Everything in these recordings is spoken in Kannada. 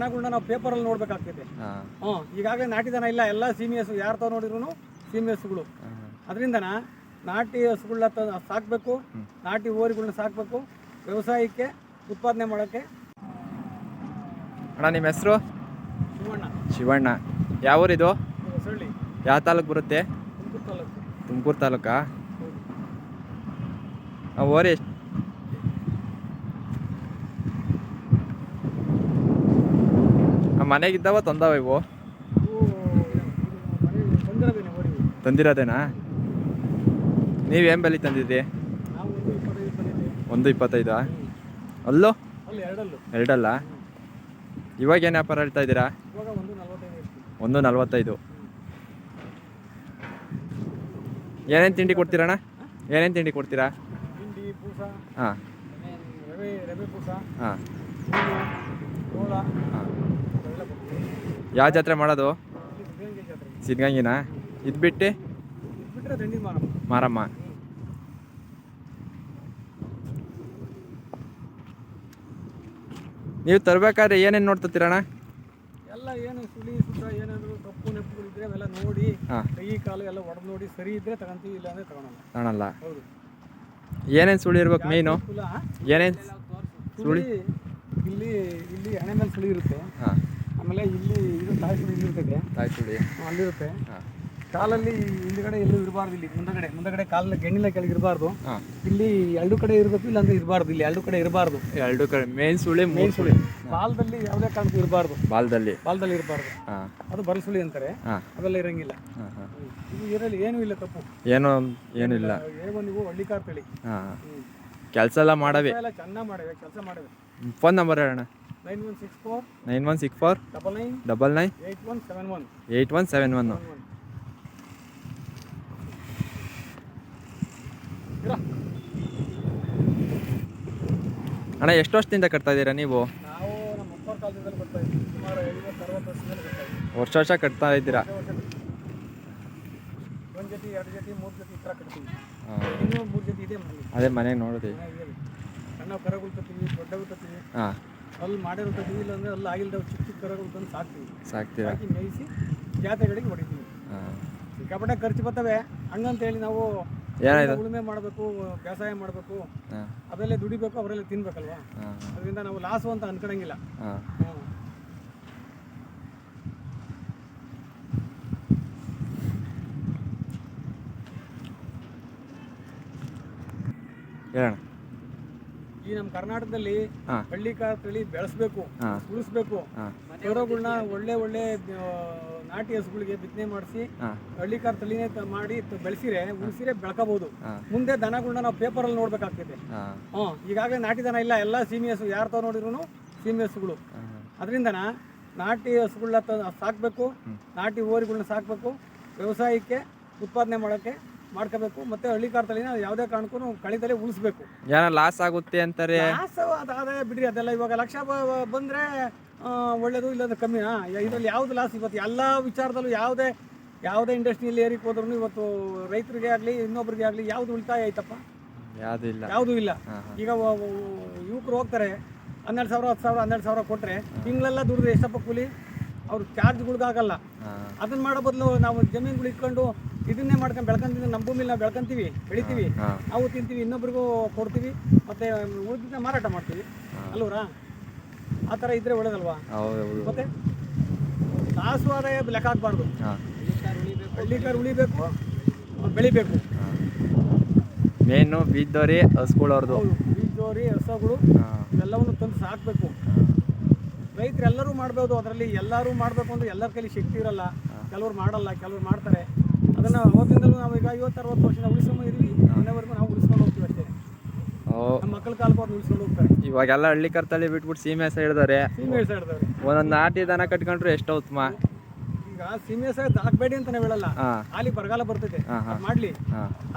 ದನಗಳನ್ನ ನಾವು ಪೇಪರಲ್ಲಿ ನೋಡ್ಬೇಕಾಗ್ತೈತೆ. ಹ್ಞೂ ಈಗಾಗಲೇ ನಾಟಿ ದನ ಇಲ್ಲ ಎಲ್ಲ ಸೀನಿಯರ್ಸ್ ಯಾರ ಯಾರು ತಾವು ನೋಡಿದ್ರು ಸೀಮೆ ಹಸುಗಳು ಅದರಿಂದನ ನಾಟಿ ಹಸುಗಳನ್ನ ತ ಸಾಕಬೇಕು ನಾಟಿ ಓರಿಗಳನ್ನ ಸಾಕಬೇಕು ವ್ಯವಸಾಯಕ್ಕೆ ಉತ್ಪಾದನೆ ಮಾಡೋಕ್ಕೆ. ಅಣ್ಣ ನಿಮ್ಮ ಹೆಸರು? ಶಿವಣ್ಣ. ಶಿವಣ್ಣ. ಯಾವ ಊರಿದು? ಯಾವ ತಾಲೂಕು ಬರುತ್ತೆ? ತುಮಕೂರು ತಾಲೂಕು. ತುಮಕೂರು ತಾಲೂಕಾ? ಓರಿ ಎಷ್ಟು ಮನೆಗಿದ್ದಾವ ತಂದಾವ ಇವು. ತಂದಿರೋದೇನಾ? ನೀವೇನು ಬೆಲೆ ತಂದಿದ್ರಿ ಒಂದು ಇಪ್ಪತ್ತೈದು? ಅಲ್ಲೋ? ಎರಡಲ್ಲ. ಇವಾಗ ಏನು ವ್ಯಾಪಾರ ಹೇಳ್ತಾ ಇದ್ದೀರಾ? ಒಂದು ನಲ್ವತ್ತೈದು. ಏನೇನು ತಿಂಡಿ ಕೊಡ್ತೀರಣ್ಣ? ಏನೇನು ತಿಂಡಿ ಕೊಡ್ತೀರಾ? ಹಾಂ. ಹಾಂ. ಹಾಂ. ಯಾವ ಜಾತ್ರೆ ಮಾಡೋದು? ಸಿದ್ಧಗಂಗಿನಾ? ಇದು ಬಿಟ್ಟು? ಮಾರಮ್ಮ. ನೀವು ತರಬೇಕಾದ್ರೆ ಏನೇನು ನೋಡ್ತೀರಣ್ಣ ಎಲ್ಲ ಏನು ಸುಳಿ ಸುತ್ತ ಏನಾದ್ರು ತಪ್ಪು ನೆಪ್ಪುಗಳು ಇದ್ರೆ ಅವೆಲ್ಲ ನೋಡಿ ಕೈ ಕಾಲು ಎಲ್ಲ ಒಡೆದು ನೋಡಿ ಸರಿ ಇದ್ರೆ ತಗೊಂತೀವಿ ಇಲ್ಲ ಅಂದ್ರೆ ತಗೊಳಲ್ಲ. ಕಾಣಲ್ಲ ಹೌದು. ಏನೇನು ಸುಳಿ ಇರ್ಬೇಕು ಮೇಯ್ನು ಏನೇನು ಸುಳಿ ಇಲ್ಲಿ ಇಲ್ಲಿ ಹಣೆ ಮೇಲೆ ಸುಳಿ ಇರುತ್ತೆ. ಹಾಂ. ಆಮೇಲೆ ಇಲ್ಲಿ ಇದು ತಾಯಿ ಸುಳಿ ಇಲ್ಲಿರ್ತದೆ. ತಾಯಿ ಸುಳಿ ಅಲ್ಲಿರುತ್ತೆ. ಕಾಲಲ್ಲಿ ಹಿಂದ್ಗಡೆ ಎಲ್ಲೂ ಇರಬಾರ್ದು ಇಲ್ಲಿ ಮುಂದಗಡೆ. ಮುಂದಗಡೆ ಕಾಲ ಗೆಣ್ಣಿಲ ಕೆಳಗೆ ಇರಬಾರ್ದು. ಇಲ್ಲಿ ಎರಡು ಕಡೆ ಇರಬೇಕು ಇಲ್ಲ ಅಂದ್ರೆ ಇರಬಾರ್ದು. ಇಲ್ಲಿ ಎರಡು ಕಡೆ ಇರಬಾರ್ದು. ಎರಡು ಕಡೆ. ಮೇನ್ ಸುಳಿ ಮೇನ್ ಸುಳಿ. ಬಾಲದಲ್ಲಿ ಯಾವುದೇ ಕಾರಣಕ್ಕೂ ಇರಬಾರ್ದು. ಬಾಲದಲ್ಲಿ. ಬಾಲದಲ್ಲಿ ಇರಬಾರ್ದು. ಅದು ಬರ ಸುಳಿ ಅಂತಾರೆ. ಅದೆಲ್ಲ ಇರಂಗಿಲ್ಲ. ಇದು ಇರಲಿ ಏನೂ ಇಲ್ಲ ತಪ್ಪು. ಏನೋ ಏನಿಲ್ಲ. ಹೇಗೋ ನೀವು ಹಳ್ಳಿಕಾರ್ ತಳಿ. ಹಾಂ. ಕೆಲಸ ಎಲ್ಲ ಮಾಡವೆ. ಎಲ್ಲ ಚೆನ್ನಾಗಿ ಮಾಡವೆ. ಕೆಲಸ ಮಾಡವೆ. Phone number ಹೇಳಣ್ಣ. Nine one six four nine one six four double nine double nine eight one seven one eight one seven one. ಅಣ್ಣ ಎಷ್ಟು ವರ್ಷದಿಂದ ಕಟ್ತಾ ಇದ್ದೀರಾ ನೀವು? ನಾವು ನಮ್ಮ ಅಪ್ಪರ ಕಾಲದಲ್ಲಿ ಬರ್ತಾ ಇದ್ವಿ ಸುಮಾರು ಐವತ್ತು ಅರವತ್ತು ವರ್ಷದಿಂದ ಬರ್ತಾ ಇದ್ವಿ ವರ್ಷ ವರ್ಷ ಕಟ್ತಾ ಇದ್ದೀರಾ? ಒಂದು ಜೊತೆ ಎರಡು ಜೊತೆ ಮೂರು ಜೊತೆ ಈ ಥರ ಕಟ್ತೀವಿ. ಇನ್ನೂ ಮೂರು ಜೊತೆ ಇದೆ ಅದೇ ಮನೆಗೆ ನೋಡಿದ್ವಿ ಸಣ್ಣ ಕರಗಳು ದೊಡ್ಡವು ಹಾಂ. ಅಲ್ಲಿ ಮಾಡಿರೋ ಇಲ್ಲ ಅಂದ್ರೆ ಅಲ್ಲಿ ಆಗಿಲ್ಲ ಚಿಕ್ಕ ಚಿಕ್ಕ ಕರಗಳು ತಂದು ಸಾಕ್ತೀವಿ. ಸಾಕ್ತೀವಿ ಹಾಕಿ ಮೇಯಿಸಿ ಜಾತ್ರೆಗಳಿಗೆ ಹೊಡಿತೀವಿ. ಸಿಕ್ಕಾಪಟ್ಟೆ ಖರ್ಚು ಬರ್ತವೆ. ಹಂಗಂತೇಳಿ ನಾವು ಏನಾಯ್ತು ಉಳುಮೆ ಮಾಡಬೇಕು ಬೇಸಾಯ ಮಾಡಬೇಕು ಅದರಲ್ಲೇ ದುಡಿಬೇಕು ಅವರಲ್ಲೇ ತಿನ್ಬೇಕಲ್ವಾ? ಅದರಿಂದ ನಾವು ಲಾಸು ಅಂತ ಅನ್ಕೊಳಂಗಿಲ್ಲ. ಹೇಳೋಣ ಈ ನಮ್ಮ ಕರ್ನಾಟಕದಲ್ಲಿ ಹಳ್ಳಿ ಹಳ್ಳಿಕಾರ್ ತಳಿ ಬೆಳೆಸ್ಬೇಕು ಉಳಿಸ್ಬೇಕು. ಕರುಗಳನ್ನ ಒಳ್ಳೆ ಒಳ್ಳೆ ನಾಟಿ ಹಸುಗಳಿಗೆ ಬಿತ್ತನೆ ಮಾಡಿಸಿ ಹಳ್ಳಿ ಹಳ್ಳಿಕಾರ್ ತಳಿನೇ ಮಾಡಿ ಬೆಳೆಸಿರೆ ಉಳಿಸಿರೆ ಬೆಳ್ಕೋಬಹುದು ಮುಂದೆ ದನಗಳನ್ನ ನಾವು ಪೇಪರ್ ಅಲ್ಲಿ ನೋಡ್ಬೇಕಾಗ್ತದೆ ಹ್ಮ್ ಈಗಾಗಲೇ ನಾಟಿ ದನ ಇಲ್ಲ ಎಲ್ಲ ಸೀಮಿ ಹಸು ಯಾರು ತಾವು ನೋಡಿದ್ರು ಸೀಮಿ ಹಸುಗಳು. ಅದರಿಂದ ಅದರಿಂದನ ನಾಟಿ ಹಸುಗಳನ್ನ ಸಾಕ್ಬೇಕು ಸಾಕಬೇಕು ನಾಟಿ ಓರಿಗಳನ್ನ ಸಾಕ್ಬೇಕು ವ್ಯವಸಾಯಕ್ಕೆ ಉತ್ಪಾದನೆ ಮಾಡೋಕ್ಕೆ ಮಾಡ್ಕೋಬೇಕು. ಮತ್ತೆ ಹಳ್ಳಿ ಕಾರ್ತಲ್ಲಿ ಯಾವುದೇ ಕಾರಣಕ್ಕೂ ಕಳಿತಲೇ ಉಳಿಸ್ಬೇಕು. ಏನೋ ಲಾಸ್ ಆಗುತ್ತೆ ಅಂತಾರೆ. ಲಾಸ್ ಅದು ಬಿಡ್ರಿ ಅದೆಲ್ಲ ಇವಾಗ ಲಕ್ಷ ಬ- ಬಂದ್ರೆ ಆ, ಒಳ್ಳೇದು ಇಲ್ಲದ ಕಮ್ಮಿ. ಇದರಲ್ಲಿ ಯಾವ್ದು ಲಾಸ್ ಇವತ್ತು? ಎಲ್ಲ ವಿಚಾರದಲ್ಲೂ ಯಾವುದೇ ಯಾವುದೇ ಇಂಡಸ್ಟ್ರಿಯಲ್ಲಿ ಏರಿಕ್ ಹೋದ್ರೂ ಇವತ್ತು ರೈತರಿಗೆ ಆಗಲಿ ಇನ್ನೊಬ್ರಿಗೆ ಆಗಲಿ ಯಾವ್ದು ಉಳಿತಾಯ ಆಯ್ತಪ್ಪ? ಯಾವುದು ಇಲ್ಲ. ಯಾವುದೂ ಇಲ್ಲ. ಈಗ ಯುವಕರು ಹೋಗ್ತಾರೆ ಹನ್ನೆರಡು ಸಾವಿರ ಹತ್ತು ಸಾವಿರ ಹನ್ನೆರಡು ಸಾವಿರ ಕೊಟ್ಟರೆ ತಿಂಗಳೆಲ್ಲ ದುಡಿದ್ರೆ ಎಷ್ಟಪ್ಪ ಕೂಲಿ? ಅವ್ರ ಚಾರ್ಜ್ಗಳಿಗಾಗಲ್ಲ ಅದನ್ನ ಮಾಡೋ ಬದಲು ನಾವು ಜಮೀನುಗಳು ಇಟ್ಕೊಂಡು ಇದನ್ನೇ ಮಾಡ್ಕೊಂಡು ಬೆಳ್ಕೊಂತೀವಿ ನಮ್ಮ ಭೂಮಿಲಿ ನಾವು ಬೆಳ್ಕೊಂತೀವಿ ಬೆಳಿತೀವಿ. ನಾವು ತಿಂತೀವಿ ಇನ್ನೊಬ್ರಿಗೂ ಕೊಡ್ತೀವಿ ಮತ್ತೆ ಉಳಿದಿದ್ದ ಮಾರಾಟ ಮಾಡ್ತೀವಿ. ಅಲ್ವರಾ? ಆ ಥರ ಇದ್ರೆ ಒಳ್ಳೇದಲ್ವಾ? ಮತ್ತೆ ಕಾಸು ಆದಾಯ ಲೆಕ್ಕ ಹಾಕ್ಬಾರ್ದು. ಹಳ್ಳಿಕಾರ್ ಉಳಿಬೇಕು ಬೆಳಿಬೇಕು. ಮೇನು ಬಿದ್ದೋರಿ ಹಸ್ಗಳವ್ರದ್ದು ಹೌದು ಹಸುಗಳು ಇವೆಲ್ಲವನ್ನು ತಂದು ಸಾಕ್ಬೇಕು. ರೈತರೆಲ್ಲರೂ ಮಾಡ್ಬೋದು ಅದರಲ್ಲಿ ಎಲ್ಲರೂ ಮಾಡಬೇಕು ಅಂದ್ರೆ ಎಲ್ಲರ ಕೈಲಿ ಶಕ್ತಿ ಇರಲ್ಲ. ಕೆಲವ್ರು ಮಾಡಲ್ಲ ಕೆಲವ್ರು ಮಾಡ್ತಾರೆ. ಅದನ್ನು ಅವತ್ತಿಂದಲೂ ನಾವು ಈಗ ಐವತ್ತು ಅರವತ್ತು ವರ್ಷದಿಂದ ಉಳಿಸ್ಕೊಂಡು ಇದ್ವಿ ಮನೆವರೆಗೂ ನಾವು ಉಳಿಸ್ಕೊಂಡು ಹೋಗ್ತೀವಿ ಅಷ್ಟೇ. ನಮ್ಮ ಮಕ್ಕಳ ಕಾಲಕ್ಕೆ ಅವ್ರು ಉಳಿಸ್ಕೊಂಡು ಹೋಗ್ತಾರೆ. ಇವಾಗೆಲ್ಲ ಹಳ್ಳಿ ಕರ್ತಲ್ಲಿ ಬಿಟ್ಬಿಟ್ಟು ಸೀಮೆ ಸಹ ಹಿಡ್ದವ್ರೆ ಸೀಮೆ ಸೈಡ್ದವ್ರೆ ಒಂದೊಂದು ನಾಟಿ ದನ ಕಟ್ಕೊಂಡ್ರು ಎಷ್ಟೋ ಉತ್ತಮ. ಈಗ ಸೀಮೆ ಸೈಡ್ ಹಾಕ್ಬೇಡಿ ನಾವು ಹೇಳಲ್ಲ. ಅಲ್ಲಿ ಬರಗಾಲ ಬರ್ತೈತೆ. ಮಾಡ್ಲಿ.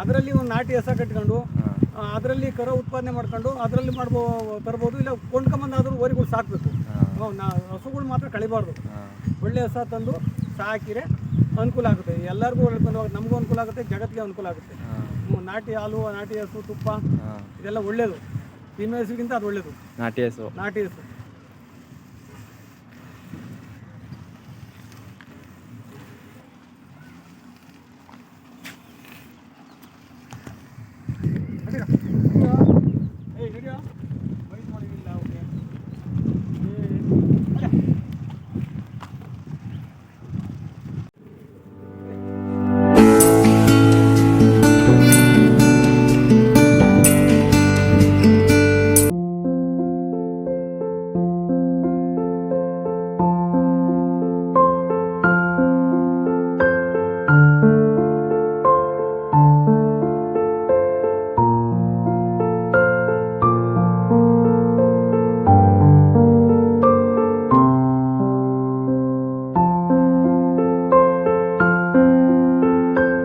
ಅದರಲ್ಲಿ ಒಂದು ನಾಟಿ ಹೆಸ ಕಟ್ಕೊಂಡು ಅದರಲ್ಲಿ ಕರ ಉತ್ಪಾದನೆ ಮಾಡ್ಕೊಂಡು ಅದರಲ್ಲಿ ಮಾಡ್ಬೋ ತರ್ಬೋದು ಇಲ್ಲ ಕೊಂಡ್ಕೊಂಬಂದಾದ್ರೂ ಓರಿಗಳು ಸಾಕಬೇಕು. ಹಸುಗಳು ಮಾತ್ರ ಕಳಿಬಾರ್ದು. ಒಳ್ಳೆ ಹಸ ತಂದು ಸಾಕಿರೆ ಅನುಕೂಲ ಆಗುತ್ತೆ. ಎಲ್ಲರಿಗೂ ಒಳ್ಳೆ ನಮಗೂ ಅನುಕೂಲ ಆಗುತ್ತೆ. ಜಗತ್ತಿಗೆ ಅನುಕೂಲ ಆಗುತ್ತೆ. ನಾಟಿ ಹಾಲು ನಾಟಿ ಹಸು ತುಪ್ಪ ಇದೆಲ್ಲ ಒಳ್ಳೇದು. ಸೀಮೆ ಹಸುಗಿಂತ ಅದು ಒಳ್ಳೇದು. ನಾಟಿ ಹಸು. ನಾಟಿ ಹಸು.